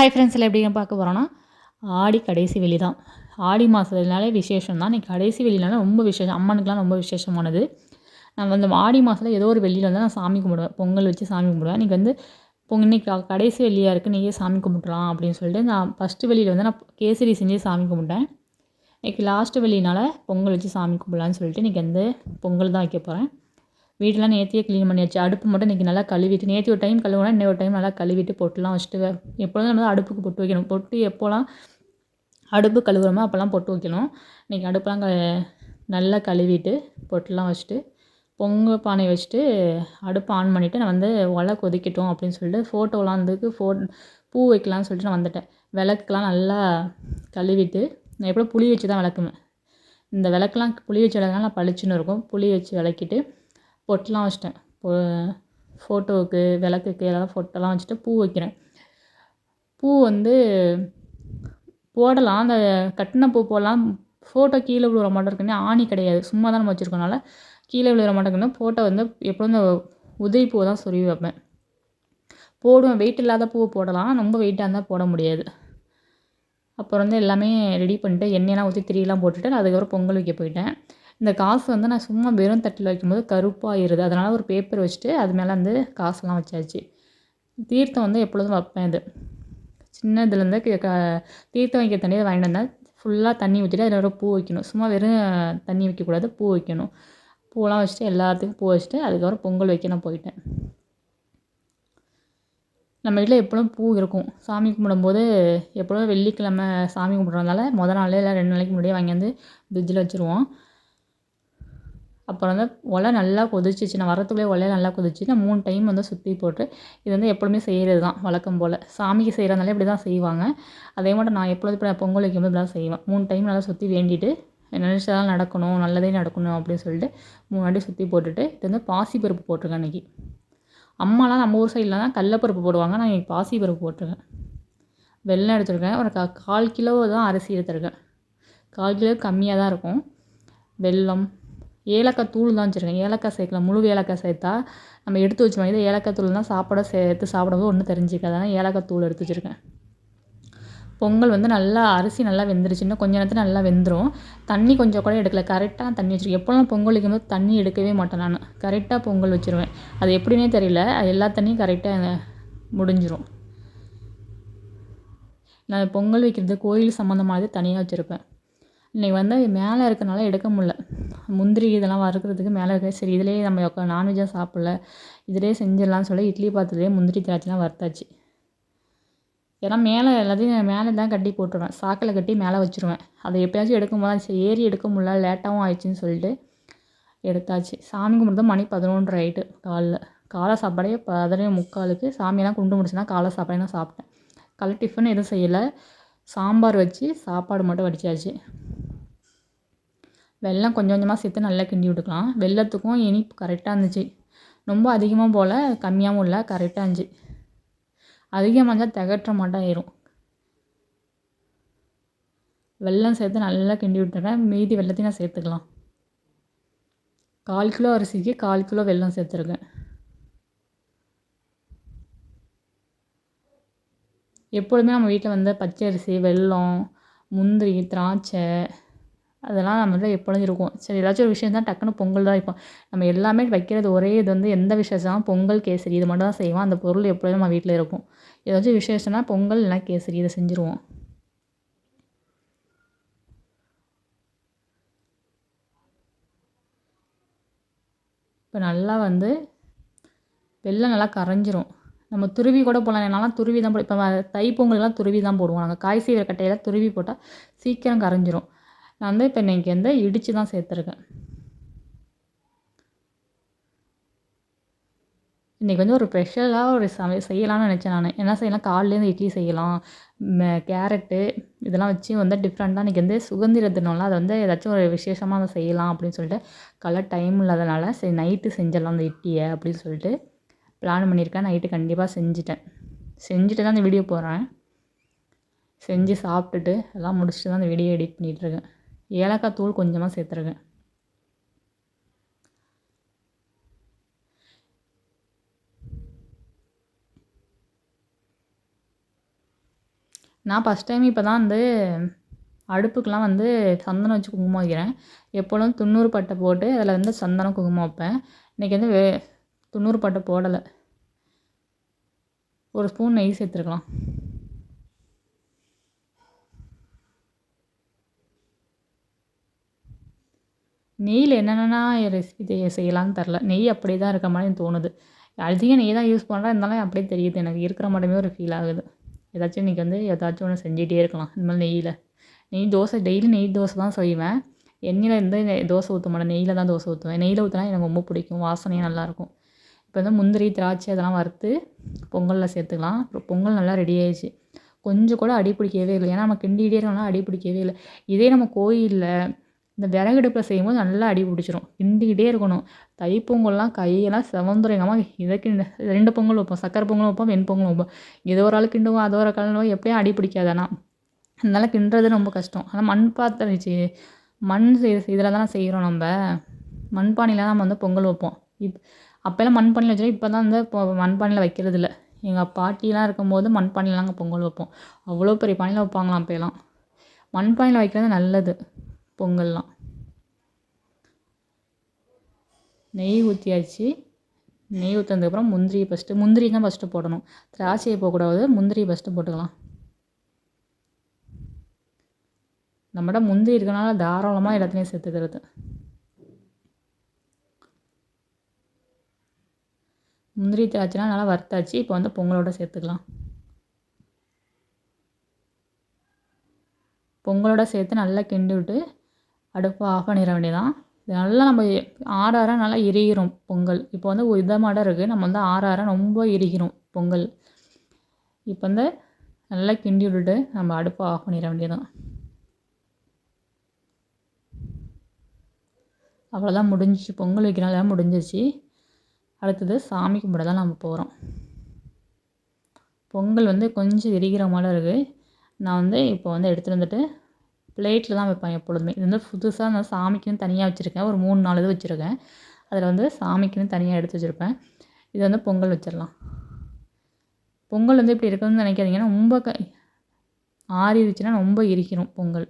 Hi friends எல்லாம் பார்க்க போகிறோன்னா ஆடி கடைசி வெளி தான். ஆடி மாதத்துலனாலே விசேஷம் தான். இன்றைக்கி கடைசி வெளியிலனா ரொம்ப விசேஷம். அம்மனுக்குலாம் ரொம்ப விசேஷமானது. நான் வந்து ஆடி மாதத்தில் ஏதோ ஒரு வெளியில் வந்து நான் சாமி கும்பிடுவேன். பொங்கல் வச்சு சாமி கும்பிடுவேன். இன்றைக்கி வந்து பொங்க இன்னைக்கு கடைசி வெளியாக இருக்குது நீயே சாமி கும்பிட்லாம் அப்படின்னு சொல்லிட்டு நான் ஃபஸ்ட்டு வெளியில் வந்து நான் கேசரி செஞ்சு சாமி கும்பிட்டேன். இன்றைக்கி லாஸ்ட்டு வெள்ளினால் பொங்கல் வச்சு சாமி கும்பிடலான்னு சொல்லிட்டு இன்றைக்கி வந்து பொங்கல் தான் வைக்க போகிறேன் வீடெல்லாம் நேற்றியே க்ளீன் பண்ணியாச்சு. அடுப்பு மட்டும் இன்றைக்கி நல்லா கழுவிட்டு நேற்று ஒரு டைம் கழுவுனா இன்னொரு டைம் நல்லா கழுவிட்டு பொட்டுலாம் வச்சுட்டு எப்பொழுதும் நம்ம அடுப்புக்கு பொட்டு வைக்கணும். பொட்டு எப்போலாம் அடுப்பு கழுவுறோமோ அப்போல்லாம் பொட்டு வைக்கணும். இன்றைக்கி அடுப்பெலாம் க நல்லா கழுவிட்டு பொட்டுலாம் வச்சுட்டு பொங்க பானை வச்சுட்டு அடுப்பை ஆன் பண்ணிவிட்டு நான் வந்து ஒலை கொதிக்கட்டும் அப்படின்னு சொல்லிட்டு ஃபோட்டோலாம் வந்துக்கு ஃபோ பூ வைக்கலான்னு சொல்லிட்டு நான் வந்துட்டேன். விளக்குலாம் நல்லா கழுவிட்டு நான் எப்போ புளி வச்சு தான் விளக்குவேன். இந்த விளக்குலாம் புளி வச்சு விளக்குனா பளிச்சுன்னு இருக்கும். புளி வச்சு விளக்கிட்டு பொட்டெலாம் வச்சிட்டேன். பொ ஃபோட்டோவுக்கு விளக்குக்கு எல்லாம் பொட்டெல்லாம் வச்சுட்டு பூ வைக்கிறேன். பூ வந்து போடலாம். அந்த கட்டின பூ போடலாம். ஃபோட்டோ கீழே விழுற மாட்டோம் இருக்குன்னு ஆணி கிடையாது. சும்மா தான் நம்ம வச்சுருக்கனால கீழே விழுற மாட்டேங்குன்னு ஃபோட்டோ வந்து எப்போதும் இந்த உதவி பூ தான் சொருவி வைப்பேன். போடுவேன். வெயிட் இல்லாத பூவை போடலாம். ரொம்ப வெயிட்டாக இருந்தால் போட முடியாது. அப்புறம் வந்து எல்லாமே ரெடி பண்ணிட்டு எண்ணெயெல்லாம் ஊற்றி திரியெல்லாம் போட்டுட்டு அதுக்கப்புறம் பொங்கல் வைக்க போயிட்டேன். இந்த காசு வந்து நான் சும்மா வெறும் தட்டில் வைக்கும்போது கருப்பாகிடுது அதனால் ஒரு பேப்பர் வச்சுட்டு அது மேலே வந்து காசுலாம் வச்சாச்சு. தீர்த்தம் வந்து எப்பொழுதும் வைப்பேன் இது. சின்ன இதுலேருந்து க தீர்த்தம் வைக்க தண்ணியை வாங்கிட்டு வந்தால் ஃபுல்லாக தண்ணி ஊற்றிட்டு அதில் ஒரு பூ வைக்கணும். சும்மா வெறும் தண்ணி வைக்கக்கூடாது பூ வைக்கணும். பூலாம் வச்சுட்டு எல்லாத்துக்கும் பூ வச்சுட்டு அதுக்கப்புறம் பொங்கல் வைக்க நான் போயிட்டேன். நம்ம வீட்டில் எப்பொழுதும் பூ இருக்கும். சாமி கும்பிடும்போது எப்பொழுதும் வெள்ளிக்கிழமை சாமி கும்பிட்றதுனால மொதல் நாள் இல்லை ரெண்டு நாளைக்கு முன்னாடியே வாங்கி வந்து ஃப்ரிட்ஜில் வச்சுருவோம். அப்புறம் வந்து ஒலை நல்லா கொதிச்சிச்சு. நான் வரத்துக்குள்ளே ஒலையை நல்லா கொதிச்சு நான் மூணு டைம் வந்து சுற்றி போட்டு இது வந்து எப்பொழுதுமே செய்கிறது தான் வழக்கம் போல். சாமிக்கு செய்கிறதுனால இப்படி தான் செய்வாங்க. அதே மாதிரி நான் எப்பொழுது இப்போ பொங்கல் வைக்கும்போது இப்படி தான் செய்வேன். மூணு டைம் நல்லா சுற்றி வேண்டிட்டு நினச்சதெல்லாம் நடக்கணும் நல்லதே நடக்கணும் அப்படின்னு சொல்லிட்டு மூணு வாட்டி சுற்றி போட்டுட்டு இது வந்து பாசிப்பருப்பு போட்டிருக்கேன் அன்றைக்கி அம்மாலாம் நம்ம ஊர் சைடில் தான் கடலப்பருப்பு போடுவாங்க. நான் இன்றைக்கி பாசிப்பருப்பு போட்டிருக்கேன். வெள்ளம் எடுத்துருக்கேன். ஒரு கா கால் கிலோ தான் அரிசி எடுத்துருக்கேன். கால் கிலோ கம்மியாக தான் இருக்கும். வெல்லம் ஏலக்காய் தூள் தான் வச்சுருக்கேன். ஏலக்காய் சேர்க்கல. முழு ஏலக்காய் சேர்த்தா நம்ம எடுத்து வச்சோம் இதே ஏலக்காய் தூள் தான் சாப்பாட சேர்த்து சாப்பிடும்போது ஒன்றும் தெரிஞ்சிக்காது. அதனால் ஏலக்காய் தூள் எடுத்து வச்சுருக்கேன். பொங்கல் வந்து நல்லா அரிசி நல்லா வெந்துருச்சு. இன்னும் கொஞ்ச நேரத்தில் நல்லா வெந்துடும் தண்ணி கொஞ்சம் கூட எடுக்கல. கரெக்டாக தண்ணி வச்சுருக்கேன். எப்போல்லாம் பொங்கல் வைக்கும்போது தண்ணி எடுக்கவே மாட்டேன் நான். கரெக்டாக பொங்கல் வச்சுருவேன். அது எப்படின்னே தெரியல. எல்லா தண்ணியும் கரெக்டாக முடிஞ்சிடும் நான் பொங்கல் வைக்கிறது கோயில் சம்மந்தமானது தனியாக வச்சுருப்பேன். இன்றைக்கி வந்து மேலே இருக்கனால எடுக்க முடில முந்திரி இதெல்லாம் வறுக்கிறதுக்கு மேலே இருக்க சரி இதிலேயே நம்ம நான்வெஜ்ஜாக சாப்பிடல இதிலே செஞ்சிடலான்னு சொல்லி இட்லி பாத்திரத்துலேயே முந்திரி திராட்சைலாம் வறுத்தாச்சு. ஏன்னா மேலே எல்லாத்தையும் மேலே தான் கட்டி போட்டுருவேன். சாக்கில் கட்டி மேலே வச்சுருவேன். அதை எப்போயாச்சும் எடுக்கும்போது சரி ஏறி எடுக்க முடில லேட்டாகவும் ஆயிடுச்சுன்னு சொல்லிட்டு எடுத்தாச்சு. சாமி கும்பிட்டு மணி பதினொன்று ஆயிட்டு காலைல. காலை சாப்பாடே பதினே முக்காலுக்கு சாமியெல்லாம் குண்டு முடிச்சுன்னா காலை சாப்பாடே நான் சாப்பிட்டேன். காலை டிஃபன் எதுவும் செய்யலை. சாம்பார் வச்சு சாப்பாடு மட்டும் வடிச்சாச்சு. வெல்லம் கொஞ்சம் கொஞ்சமாக சேர்த்து நல்லா கிண்டி விட்டுக்கலாம். வெல்லத்துக்கும் இனிப்பு கரெக்டாக இருந்துச்சு. ரொம்ப அதிகமாக போல் கம்மியாகவும் இல்லை கரெக்டாக இருந்துச்சு. அதிகமாக இருந்தால் திகற்ற மாட்டோம் ஆயிரும் வெல்லம் சேர்த்து நல்லா கிண்டி விட்டுறேன் மீதி வெள்ளத்தையும் நான் சேர்த்துக்கலாம். கால் கிலோ அரிசிக்கு கால் கிலோ வெல்லம் சேர்த்துருக்கேன். எப்பொழுதுமே நம்ம வீட்டில் வந்து பச்சரிசி வெல்லம் முந்திரி திராட்சை அதெல்லாம் நம்ம வீட்டில் எப்பொழுதும் இருக்கும். சரி ஏதாச்சும் ஒரு விஷயம் தான் டக்குன்னு பொங்கல் தான் வைப்போம். நம்ம எல்லாமே வைக்கிறது ஒரே இது வந்து எந்த விசேஷம் பொங்கல் கேசரி. இது மட்டும் தான் செய்வோம். அந்த பொருள் எப்பொழுதும் நம்ம வீட்டில் இருக்கும். ஏதாச்சும் விசேஷம்னா பொங்கல் இல்லைனா கேசரி. இதை செஞ்சுருவோம். இப்போ நல்லா வந்து வெள்ளம் நல்லா கரைஞ்சிரும். நம்ம துருவி கூட போடலாம். என்னாலாம் துருவி தான் போ இப்போ தைப்பொங்கல்லாம் துருவி தான் போடுவோம். நாங்கள் காய் செய்கிற கட்டையில் துருவி போட்டால் சீக்கிரம் கரைஞ்சிரும். நான் வந்து இப்போ இன்றைக்கி வந்து இடித்து தான் சேர்த்துருக்கேன். இன்றைக்கி வந்து ஒரு ஸ்பெஷலாக ஒரு சமை செய்யலாம்னு நினச்சேன் நான். என்ன செய்யலாம்? காலையிலேருந்து இட்லி செய்யலாம். கேரட்டு இதெல்லாம் வச்சு வந்து டிஃப்ரெண்ட்டாக இன்றைக்கி வந்து சுதந்திர தினம்ல அதை வந்து ஏதாச்சும் ஒரு விசேஷமாக அதை செய்யலாம் அப்படின்னு சொல்லிட்டு. கலர் டைம் இல்லாதனால சரி நைட்டு செஞ்சிடலாம் அந்த இட்லியை அப்படின்னு சொல்லிட்டு. பிளான் பண்ணியிருக்கேன். நைட்டு கண்டிப்பாக செஞ்சுட்டேன். செஞ்சுட்டு தான் அந்த வீடியோ போடுறேன். செஞ்சு சாப்பிட்டுட்டு எல்லாம் முடிச்சுட்டு தான் அந்த வீடியோ எடிட் பண்ணிகிட்ருக்கேன் ஏலக்காய் தூள் கொஞ்சமாக சேர்த்துருக்கேன். நான் ஃபஸ்ட் டைம் இப்போ தான் வந்து அடுப்புக்கெலாம் வந்து சந்தனம் வச்சு குங்குமம் வைக்கிறேன். எப்பொழுதும் துண்ணூறு பட்டை போட்டு அதில் வந்து சந்தனம் குங்குமம் வைப்பேன். இன்றைக்கி வந்து வே தொண்ணூறு பட்டை போடலை. ஒரு ஸ்பூன் நெய் சேர்த்துருக்கலாம். நெய்யில் என்னென்னா ரெசிபி செய்யலான்னு தெரில. நெய் அப்படியே தான் இருக்க மாதிரி தோணுது. அதிகம் நெய் தான் யூஸ் பண்ணுறேன் இருந்தாலும் அப்படியே தெரியுது. எனக்கு இருக்கிற மட்டுமே ஒரு ஃபீல் ஆகுது. ஏதாச்சும் இன்றைக்கி வந்து ஏதாச்சும் ஒன்று செஞ்சிகிட்டே இருக்கலாம். இந்த மாதிரி நெய்யில். நெய் தோசை டெய்லி நெய் தோசை தான் செய்வேன். எண்ணெயில் இருந்து தோசை ஊற்ற மாட்டேன். நெய்யில் தான் தோசை ஊற்றுவேன் நெய்யில் ஊற்றினா எனக்கு ரொம்ப பிடிக்கும். வாசனையும் நல்லாயிருக்கும் இப்போ வந்து முந்திரி திராட்சை அதெல்லாம் வறுத்து பொங்கலில் சேர்த்துக்கலாம். அப்புறம் பொங்கல் நல்லா ரெடி ஆயிடுச்சு. கொஞ்சம் கூட அடி பிடிக்கவே இல்லை. ஏன்னா நம்ம கிண்டிகிட்டே இருக்கோம்னா அடி பிடிக்கவே இல்லை. இதே நம்ம கோயிலில் இந்த விறகடுப்பில் செய்யும்போது நல்லா அடி பிடிச்சிரும். கிண்டிக்கிட்டே இருக்கணும். தைப்பொங்கல்லாம் கையெல்லாம் செவந்துரும். எங்கள் அம்மா இதை கிண்ட ரெண்டு பொங்கல் வைப்போம். சக்கரை பொங்கல் வைப்போம். வெண் பொங்கல் வைப்போம். இது ஒரு ஆள் கிண்டுவோம் அது ஒரு ஆள் எப்படியும் அடி பிடிக்காதானா அதனால் அதனால கிண்டுறது ரொம்ப கஷ்டம். ஆனால் மண் பாத்திரச்சு மண் இதில் தானே செய்கிறோம் நம்ம. மண்பானையில் தான் நம்ம வந்து பொங்கல் வைப்போம். இப் அப்போல்லாம் மண்பானையில் வச்சோம் இப்போ தான் வந்து இப்போ மண்பானையில் வைக்கிறது இல்லை எங்கள் பாட்டிலாம் இருக்கும்போது மண்பானையில் நாங்கள் பொங்கல் வைப்போம். அவ்வளோ பெரிய பானையில் வைப்பாங்களாம் அப்போலாம் மண்பானையில் வைக்கிறது நல்லது பொங்கல்லாம். நெய் ஊற்றியாச்சு நெய் ஊற்றினதுக்கப்புறம் முந்திரி ஃபஸ்ட்டு முந்திரி தான் ஃபஸ்ட்டு போடணும். திராட்சையை போகக்கூடாது முந்திரி ஃபஸ்ட்டு போட்டுக்கலாம். நம்மகிட்ட முந்திரி இருக்கனால தாராளமாக எல்லாத்துலேயும் சேர்த்துக்கிறது. முந்திரி திராட்சைலாம் நல்லா வறுத்தாச்சு. இப்போ வந்து பொங்கலோட சேர்த்துக்கலாம். பொங்கலோட சேர்த்து நல்லா கிண்டி விட்டு அடுப்பை ஆஃப் பண்ணிட வேண்டியதான் இது நல்லா நம்ம ஆற ஆற நல்லா எரிகிறோம் பொங்கல். இப்போ வந்து ஒரு இதமாட இருக்குது நம்ம வந்து ஆற ஆற ரொம்ப எரிகிறோம் பொங்கல். இப்போ வந்து நல்லா கிண்டி விட்டுட்டு நம்ம அடுப்பை ஆஃப் பண்ணிட வேண்டியதான் அவ்வளோதான் முடிஞ்சிச்சு. பொங்கல் வைக்கிறனால முடிஞ்சிச்சு அடுத்தது சாமி கும்பிட தான் நம்ம போகிறோம் பொங்கல் வந்து கொஞ்சம் எரிகிற மாதிரி இருக்குது நான் வந்து இப்போ வந்து எடுத்துகிட்டு வந்துட்டு பிளேட்டில் தான் வைப்பேன் எப்பொழுதுமே. இது வந்து புதுசாக நான் சாமிக்குன்னு தனியாக வச்சுருக்கேன். ஒரு மூணு நாலு இது வச்சுருக்கேன். அதில் வந்து சாமிக்குன்னு தனியாக எடுத்து வச்சுருப்பேன். இது வந்து பொங்கல் வச்சிடலாம். பொங்கல் வந்து இப்படி இருக்குதுன்னு நினைக்காதீங்கன்னா ரொம்ப க ஆறிடுச்சுன்னா ரொம்ப எரிக்கணும் பொங்கல்.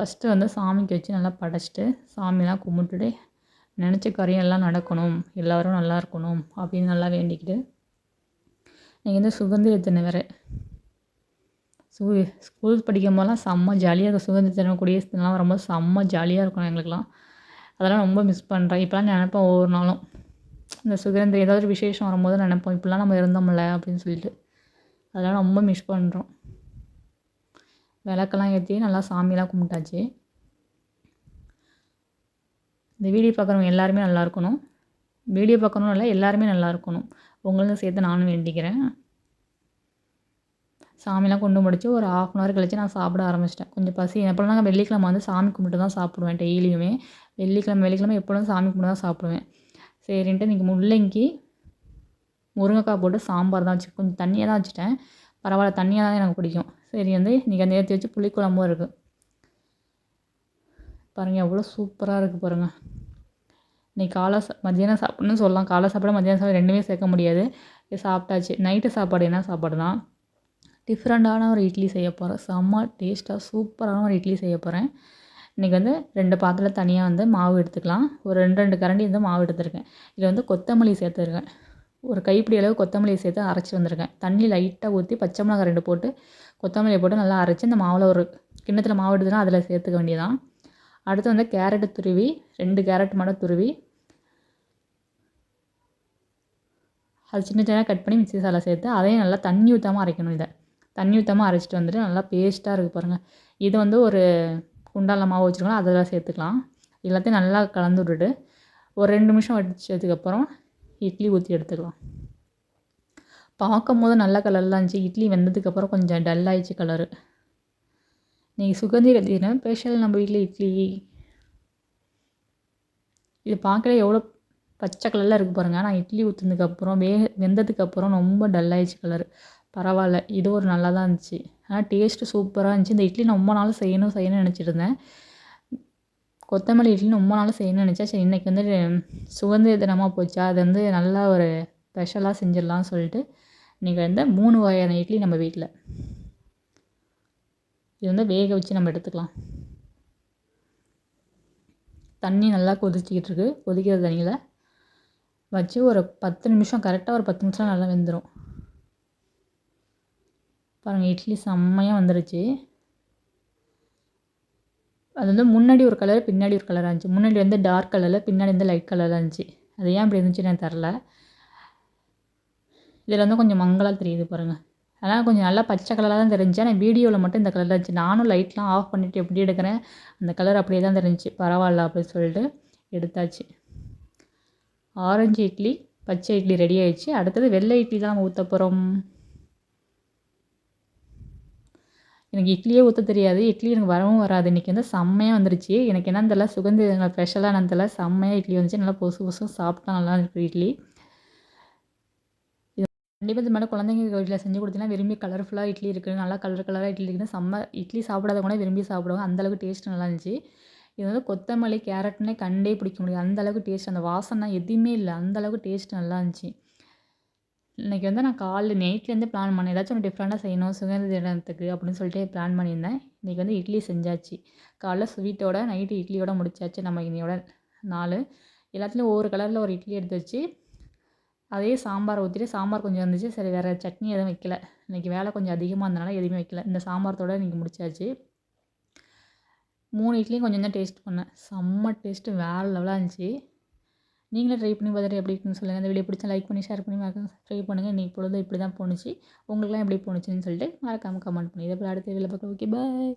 ஃபஸ்ட்டு வந்து சாமிக்கு வச்சு நல்லா படைச்சிட்டு சாமிலாம் கும்பிட்டுட்டு நினச்ச காரியம் எல்லாம் நடக்கணும். எல்லோரும் நல்லா இருக்கணும். அப்படின்னு நல்லா வேண்டிக்கிட்டு நீங்கள் வந்து சுதந்திர தினம் வேறு. சு ஸ்கூல் படிக்கும் போதெல்லாம் செம்ம ஜாலியாக இருக்கும். சுதந்திர தினம் குடியரசு தினம்லாம் வரும்போது செம்ம ஜாலியாக இருக்கும் எங்களுக்கெல்லாம். அதெல்லாம் ரொம்ப மிஸ் பண்ணுறேன் இப்போலாம் நினப்பேன் ஒவ்வொரு நாளும். இந்த சுதந்திரம் ஏதாவது ஒரு விசேஷம் வரும்போது நினைப்போம். இப்படிலாம் நம்ம இருந்தோம்ல அப்படின்னு சொல்லிட்டு. அதெல்லாம் ரொம்ப மிஸ் பண்ணுறோம் விளக்கெல்லாம் ஏற்றி நல்லா சாமியெல்லாம் கும்பிட்டாச்சு. இந்த வீடியோ பார்க்குறவங்க எல்லாருமே நல்லா இருக்கணும். வீடியோ பார்க்கணும் இல்லை எல்லாருமே நல்லா இருக்கணும். உங்களுக்கும் சேர்த்து நானும் வேண்டிக்கிறேன். சாமிலாம் கொண்டு முடிச்சு ஒரு ஆஃப் அன் ஹவர் கழிச்சு நான் சாப்பிட ஆரம்பிச்சிட்டேன். கொஞ்சம் பசி எப்போல்லாம் நான் வெள்ளிக்கிழமை வந்து சாமி கும்பிட்டு தான் சாப்பிடுவேன் டெய்லியுமே. வெள்ளிக்கிழமை வெள்ளிக்கிழமை எப்பொழுதும் சாமி கும்பிட்டு தான் சாப்பிடுவேன். சரின்ட்டு இன்றைக்கி முள்ளங்கி முருங்கைக்காய் போட்டு சாம்பார் தான் வச்சு கொஞ்சம் தண்ணியாக தான் வச்சுட்டேன். பரவாயில்ல தண்ணியாக தான் எனக்கு பிடிக்கும். சரி வந்து இன்றைக்கி அந்த ஏற்றி வச்சு புளிக்குழம்பும் இருக்குது பாருங்கள் எவ்வளோ சூப்பராக இருக்குது பாருங்கள் இன்றைக்கி காலை சா மத்தியானம் சாப்பிட்ணுன்னு சொல்லலாம். காலை சாப்பாடு மத்தியானம் சாப்பாடு ரெண்டுமே சேர்க்க முடியாது. சாப்பிட்டாச்சு. நைட்டு சாப்பாடு என்ன சாப்பாடு தான்? டிஃப்ரெண்ட்டான ஒரு இட்லி செய்ய போகிறேன் செம்ம டேஸ்ட்டாக சூப்பரான ஒரு இட்லி செய்ய போகிறேன் இன்றைக்கி வந்து ரெண்டு பாத்திரம் தனியாக வந்து மாவு எடுத்துக்கலாம். ஒரு ரெண்டு ரெண்டு கரண்டி வந்து மாவு எடுத்துருக்கேன். இதில் வந்து கொத்தமல்லி சேர்த்துருக்கேன். ஒரு கைப்பிடி அளவு கொத்தமல்லி சேர்த்து அரைச்சி வந்திருக்கேன். தண்ணி லைட்டாக ஊற்றி பச்சை மிளகாய் ரெண்டு போட்டு கொத்தமல்லியை போட்டு நல்லா அரைச்சி இந்த மாவில் ஒரு கிண்ணத்தில் மாவு எடுத்துனா அதில் சேர்த்துக்க வேண்டியதான் அடுத்து வந்து கேரட்டு துருவி ரெண்டு கேரட் மட்டும் துருவி அது சின்ன சின்ன கட் பண்ணி மிக்ஸி சாலை சேர்த்து அதையும் நல்லா தண்ணி ஊற்றாமல் அரைக்கணும் இதை. தண்ணி ஊற்றாமல் அரைச்சிட்டு வந்துட்டு நல்லா பேஸ்ட்டாக இருக்குது பாருங்கள் இது வந்து ஒரு குண்டானில் மாவு வச்சுருக்கோம் அதில் சேர்த்துக்கலாம். எல்லாத்தையும் நல்லா கலந்து விட்டுட்டு ஒரு ரெண்டு நிமிஷம் வச்சதுக்கப்புறம் இட்லி ஊற்றி எடுத்துக்கலாம். பார்க்கும் போது நல்ல கலரில் இருந்துச்சு. இட்லி வெந்ததுக்கப்புறம் கொஞ்சம் டல் ஆயிடுச்சு கலரு இன்றைக்கி சுகந்திர தினம் ஸ்பெஷல் நம்ம வீட்டில் இட்லி. இது பார்க்கல எவ்வளோ பச்சை கலரில் இருக்குது பாருங்கள் ஆனால் இட்லி ஊற்றுனதுக்கப்புறம் வே வெந்ததுக்கப்புறம் ரொம்ப டல் ஆயிடுச்சு கலர் பரவாயில்ல. இது ஒரு நல்லா தான் இருந்துச்சு. ஆனால் டேஸ்ட்டு சூப்பராக இருந்துச்சு. இந்த இட்லி நான் ரொம்ப நாள் செய்யணும் செய்யணும்னு நினச்சிட்டு இருந்தேன். கொத்தமல்லி இட்லி ரொம்ப நாள் செய்யணும்னு நினச்சேன். சரி இன்றைக்கி வந்து சுதந்திர தினமாக போச்சா? அது வந்து நல்லா ஒரு ஸ்பெஷலாக செஞ்சிடலாம்னு சொல்லிட்டு இன்றைக்கி வந்து மூணு வகையான இட்லி நம்ம வீட்டில் இது வந்து வேக வச்சு நம்ம எடுத்துக்கலாம். தண்ணி நல்லா கொதிச்சிக்கிட்டு இருக்கு. கொதிக்கிற தண்ணியில் வச்சு ஒரு பத்து நிமிஷம் கரெக்டாக ஒரு பத்து நிமிஷம் நல்லா வெந்துடும் பாருங்கள் இட்லி செம்மையாக வந்துடுச்சு அது வந்து முன்னாடி ஒரு கலர் பின்னாடி ஒரு கலராக இருந்துச்சு. முன்னாடி வந்து டார்க் கலரில் பின்னாடி வந்து லைட் கலராக இருந்துச்சு. அது ஏன் அப்படி இருந்துச்சு எனக்கு தெரில இதில் வந்து கொஞ்சம் மங்கலாக தெரியுது பாருங்கள் அதனால் கொஞ்சம் நல்லா பச்சை கலராக தான் தெரிஞ்சு ஆனால் வீடியோவில் மட்டும் இந்த கலரில் இருந்துச்சு. நானும் லைட்லாம் ஆஃப் பண்ணிவிட்டு எப்படி எடுக்கிறேன் அந்த கலர் அப்படியே தான் தெரிஞ்சு பரவாயில்ல அப்படின்னு சொல்லிட்டு எடுத்தாச்சு. ஆரஞ்சு இட்லி பச்சை இட்லி ரெடி ஆயிடுச்சு. அடுத்தது வெள்ளை இட்லி தான் நம்ம ஊற்ற போகிறோம் எனக்கு இட்லியே ஊற்ற தெரியாது. இட்லி எனக்கு வரவும் வராது. இன்றைக்கி வந்து செம்மையாக வந்துருச்சு. எனக்கு என்னன்னு தெரியல. சுகந்தி ஸ்பெஷலாக என்னன்னு தெரியல. செம்மையாக இட்லி வந்துச்சு. நல்லா பொசு பொசும் சாப்பிட்டா நல்லா இருக்குது இட்லி. கண்டிப்பாக இது மேலே குழந்தைங்க வீட்டில் செஞ்சு கொடுத்தீங்கன்னா விரும்பி கலர்ஃபுல்லாக இட்லி இருக்குது நல்லா கலர் கலராக இட்லி இருக்குன்னு செம்ம இட்லி சாப்பிடாத கூட விரும்பி சாப்பிடுவாங்க. அந்தளவுக்கு டேஸ்ட் நல்லா இருந்துச்சு. இது வந்து கொத்தமல்லி கேரட்னே கண்டே பிடிக்க முடியாது. அந்தளவுக்கு டேஸ்ட் அந்த வாசனை எதுவுமே இல்லை. அந்தளவுக்கு டேஸ்ட் நல்லா இருந்துச்சு. இன்றைக்கி வந்து நான் காலைல நைட்லேருந்து பிளான் பண்ணேன். ஏதாச்சும் ஒன்று டிஃப்ரெண்ட்டாக செய்யணும் சுகந்த தினத்துக்கு அப்படின்னு சொல்லிட்டு பிளான் பண்ணியிருந்தேன். இன்றைக்கி வந்து இட்லி செஞ்சாச்சு. காலைல ஸ்வீட்டோட நைட்டு இட்லியோட முடிச்சாச்சு. நம்ம இன்னையோட நாலு எல்லாத்துலேயும் ஒவ்வொரு கலரில் ஒரு இட்லி எடுத்து வச்சு அதே சாம்பார் ஊற்றிட்டு சாம்பார் கொஞ்சம் இருந்துச்சு. சரி வேறு சட்னி எதுவும் வைக்கல. இன்றைக்கி வேலை கொஞ்சம் அதிகமாக இருந்தனால எதுவுமே வைக்கல. இந்த சாம்பாரத்தோட இன்றைக்கி முடிச்சாச்சு. மூணு இட்லியும் கொஞ்சம் தான் டேஸ்ட் பண்ணேன். செம்ம டேஸ்ட்டு வேறு லெவலாக இருந்துச்சு. நீங்களே ட்ரை பண்ணி பார்த்துட்டு எப்படி இருக்குன்னு சொல்லுங்கள் இந்த வீடியோ பிடிச்சா லைக் பண்ணி ஷேர் பண்ணி மறக்காம ட்ரை பண்ணுங்கள் இன்றைக்கி பொழுது இப்படி தான் போணுச்சு. உங்களுக்குலாம் எப்படி போணுச்சுன்னு சொல்லிட்டு மறக்காமல் கமெண்ட் பண்ணி இதை அடுத்த வீடியோவில் பார்க்க ஓகே பாய்